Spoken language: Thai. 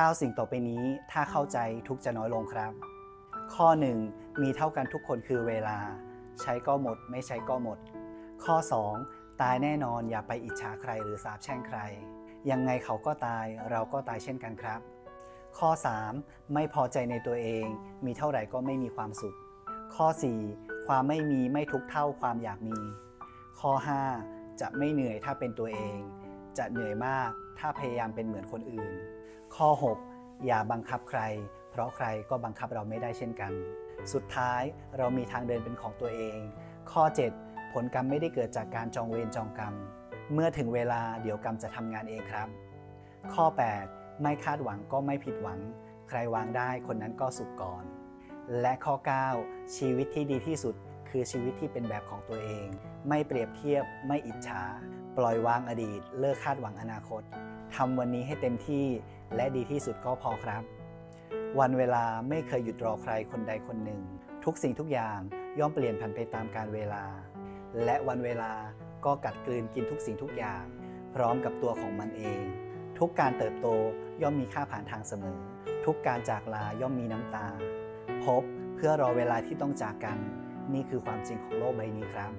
9 สิ่งต่อไปนี้ถ้าเข้าใจทุกจะน้อยลงครับ ข้อ 1 มีเท่ากันทุกคนคือเวลา ใช้ก็หมด ไม่ใช้ก็หมด ข้อ 2 ตายแน่นอนอย่าไปอิจฉาใครหรือสาปแช่งใคร ยังไงเขาก็ตายเราก็ตายเช่นกันครับ ข้อ 3 ไม่พอใจในตัวเอง มีเท่าไหร่ก็ไม่มีความสุข ข้อ 4 ความไม่มีไม่ทุกเท่าความอยากมี ข้อ 5 จะไม่เหนื่อยถ้าเป็นตัวเอง จะเหนื่อยมาก ถ้าพยายามเป็นเหมือนคนอื่น ข้อ 6 อย่าบังคับใคร เพราะใครก็บังคับเราไม่ได้เช่นกัน สุดท้ายเรามีทางเดินเป็นของตัวเอง ข้อ 7 ผลกรรมไม่ได้เกิดจากการจองเวรจองกรรม เมื่อถึงเวลาเดี๋ยวกรรมจะทำงานเองครับ ข้อ 8 ไม่คาดหวังก็ไม่ผิดหวัง ใครวางได้คนนั้นก็สุขก่อน และข้อ 9 ชีวิตที่ดีที่สุดคือชีวิตที่เป็นแบบของตัวเอง ไม่เปรียบเทียบ ไม่อิจฉา ปล่อยวางอดีต เลิกคาดหวังอนาคตทำวันนี้ให้เต็มที่และดีที่สุดก็พอครับ วันเวลาไม่เคยหยุดรอใครคนใดคนหนึ่ง ทุกสิ่งทุกอย่างย่อมเปลี่ยนผันไปตามกาลเวลา และวันเวลาก็กัดกลืนกินทุกสิ่งทุกอย่าง พร้อมกับตัวของมันเอง ทุกการเติบโตย่อมมีค่าผ่านทางเสมอ ทุกการจากลาย่อมมีน้ำตา พบเพื่อรอเวลาที่ต้องจากกัน นี่คือความจริงของโลกใบนี้ครับ